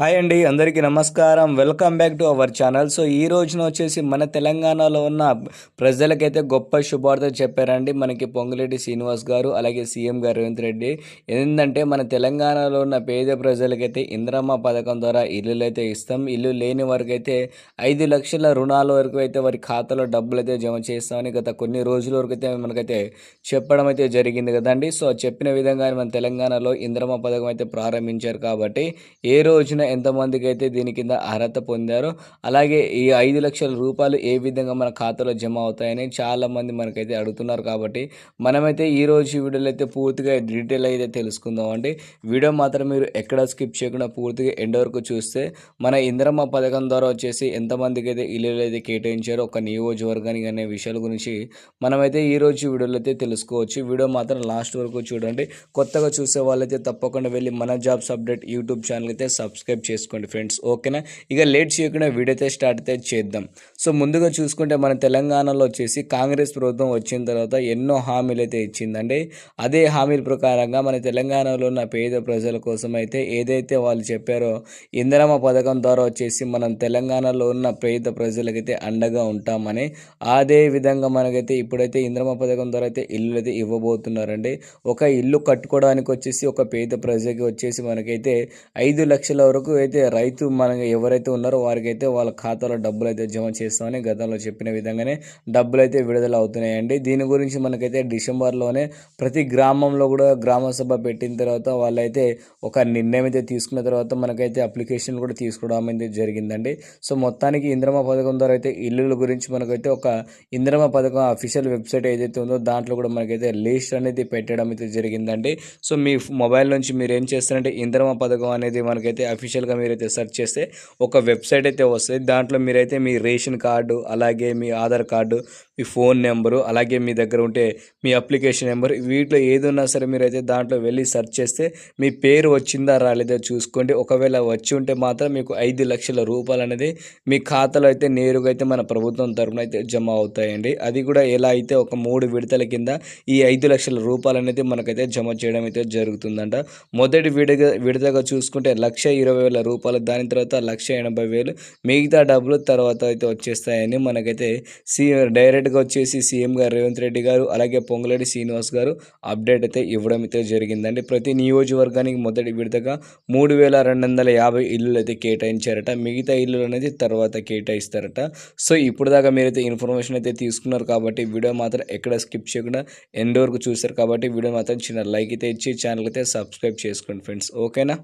Hi అండి అందరికీ నమస్కారం. Welcome back to our channel. So ఈ రోజున వచ్చేసి మన తెలంగాణలో ఉన్న ప్రజలకైతే గొప్ప శుభార్త చెప్పారండి. మనకి పొంగులేటి శ్రీనివాస్ గారు అలాగే సీఎం గారు రేవంత్ రెడ్డి. ఏంటంటే మన తెలంగాణలో ఉన్న పేద ప్రజలకైతే ఇంద్రమ్మ పథకం ద్వారా ఇల్లులు అయితే ఇస్తాం. ఇల్లు లేని వారికి అయితే ఐదు లక్షల రుణాల వరకు అయితే వారి ఖాతాలో డబ్బులు అయితే జమ చేస్తామని గత కొన్ని రోజుల వరకు అయితే మనకైతే చెప్పడం అయితే జరిగింది కదండి. సో చెప్పిన విధంగా మన తెలంగాణలో ఇంద్రమ్మ పథకం అయితే ప్రారంభించారు కాబట్టి ఏ రోజున ఎంతమందికి అయితే దీని కింద అర్హత పొందారో అలాగే ఈ ఐదు లక్షల రూపాయలు ఏ విధంగా మన ఖాతాలో జమ అవుతాయని చాలామంది మనకైతే అడుగుతున్నారు కాబట్టి మనమైతే ఈ రోజు వీడియోలో అయితే పూర్తిగా డీటెయిల్ అయితే తెలుసుకుందాం అండి. వీడియో మాత్రం మీరు ఎక్కడ స్కిప్ చేయకుండా పూర్తిగా ఎండ్ వరకు చూస్తే మన ఇంద్రమ్మ పథకం ద్వారా వచ్చేసి ఎంతమందికి అయితే ఇల్లు అయితే కేటాయించారో ఒక నియోజకవర్గానికి అనే విషయాల గురించి మనమైతే ఈ రోజు వీడియోలో అయితే తెలుసుకోవచ్చు. వీడియో మాత్రం లాస్ట్ వరకు చూడండి. కొత్తగా చూసే వాళ్ళైతే తప్పకుండా వెళ్ళి మన జాబ్స్ అప్డేట్ యూట్యూబ్ ఛానల్ అయితే సబ్స్క్రైబ్ చేసుకోండి ఫ్రెండ్స్ ఓకేనా? ఇక లేట్ చేయకుండా వీడియో అయితే స్టార్ట్ అయితే చేద్దాం. సో ముందుగా చూసుకుంటే మన తెలంగాణలో వచ్చేసి కాంగ్రెస్ ప్రభుత్వం వచ్చిన తర్వాత ఎన్నో హామీలు అయితే ఇచ్చిందండి. అదే హామీల ప్రకారంగా మన తెలంగాణలో ఉన్న పేద ప్రజల కోసం అయితే ఏదైతే వాళ్ళు చెప్పారో ఇందిరమ్మ పథకం ద్వారా వచ్చేసి మనం తెలంగాణలో ఉన్న పేద ప్రజలకైతే అండగా ఉంటామని అదే విధంగా మనకైతే ఇప్పుడైతే ఇంద్రమ పథకం ద్వారా అయితే ఇల్లు అయితే ఇవ్వబోతున్నారండి. ఒక ఇల్లు కట్టుకోవడానికి వచ్చేసి ఒక పేద ప్రజకి వచ్చేసి మనకైతే ఐదు లక్షల వరకు అయితే రైతు మన ఎవరైతే ఉన్నారో వారికి అయితే వాళ్ళ ఖాతాలో డబ్బులు అయితే జమ చేస్తామని గతంలో చెప్పిన విధంగానే డబ్బులు అయితే విడుదల అవుతున్నాయండి. దీని గురించి మనకైతే డిసెంబర్లోనే ప్రతి గ్రామంలో కూడా గ్రామ సభ పెట్టిన తర్వాత వాళ్ళైతే ఒక నిర్ణయం అయితే తీసుకున్న తర్వాత మనకైతే అప్లికేషన్ కూడా తీసుకోవడం అయితే జరిగిందండి. సో మొత్తానికి ఇంద్రమ పథకం ద్వారా అయితే ఇల్లుల గురించి మనకైతే ఒక ఇంద్రమ పథకం అఫీషియల్ వెబ్సైట్ ఏదైతే ఉందో దాంట్లో కూడా మనకైతే లిస్ట్ అనేది పెట్టడం అయితే జరిగిందండి. సో మీ మొబైల్ నుంచి మీరు ఏం చేస్తారంటే ఇంద్రమ పథకం అనేది మనకైతే అఫీషియల్ అఫీషియల్గా మీరైతే సెర్చ్ చేస్తే ఒక వెబ్సైట్ అయితే వస్తుంది. దాంట్లో మీరైతే మీ రేషన్ కార్డు అలాగే మీ ఆధార్ కార్డు మీ ఫోన్ నెంబరు అలాగే మీ దగ్గర ఉంటే మీ అప్లికేషన్ నెంబర్ వీటిలో ఏది సరే మీరైతే దాంట్లో వెళ్ళి సెర్చ్ చేస్తే మీ పేరు వచ్చిందా రాలేదా చూసుకోండి. ఒకవేళ వచ్చి ఉంటే మాత్రం మీకు ఐదు లక్షల రూపాయలు అనేది మీ ఖాతాలో అయితే నేరుగా అయితే మన ప్రభుత్వం తరఫున అయితే జమ అవుతాయండి. అది కూడా ఎలా అయితే ఒక మూడు విడతల కింద ఈ ఐదు లక్షల రూపాయలు అనేది మనకైతే జమ చేయడం అయితే జరుగుతుందంట. మొదటి విడగా విడతగా చూసుకుంటే లక్ష ఇరవై వేల రూపాయలు దాని తర్వాత లక్ష ఎనభై వేలు మిగతా డబ్బులు తర్వాత అయితే వచ్చేస్తాయని మనకైతే సీ డైరెక్ట్గా వచ్చేసి సీఎం గారు రేవంత్ రెడ్డి గారు అలాగే పొంగలేడి శ్రీనివాస్ గారు అప్డేట్ అయితే ఇవ్వడం అయితే జరిగిందండి. ప్రతి నియోజకవర్గానికి మొదటి విడతగా మూడు వేల రెండు వందల యాభై ఇల్లులు అయితే కేటాయించారట. మిగతా ఇల్లులు అనేది తర్వాత కేటాయిస్తారట. సో ఇప్పుడు దాకా మీరైతే ఇన్ఫర్మేషన్ అయితే తీసుకున్నారు కాబట్టి వీడియో మాత్రం ఎక్కడ స్కిప్ చేయకుండా ఎండ్ వరకు చూస్తారు కాబట్టి వీడియో మాత్రం చిన్న లైక్ అయితే ఇచ్చి ఛానల్ అయితే సబ్స్క్రైబ్ చేసుకోండి ఫ్రెండ్స్. ఓకేనా?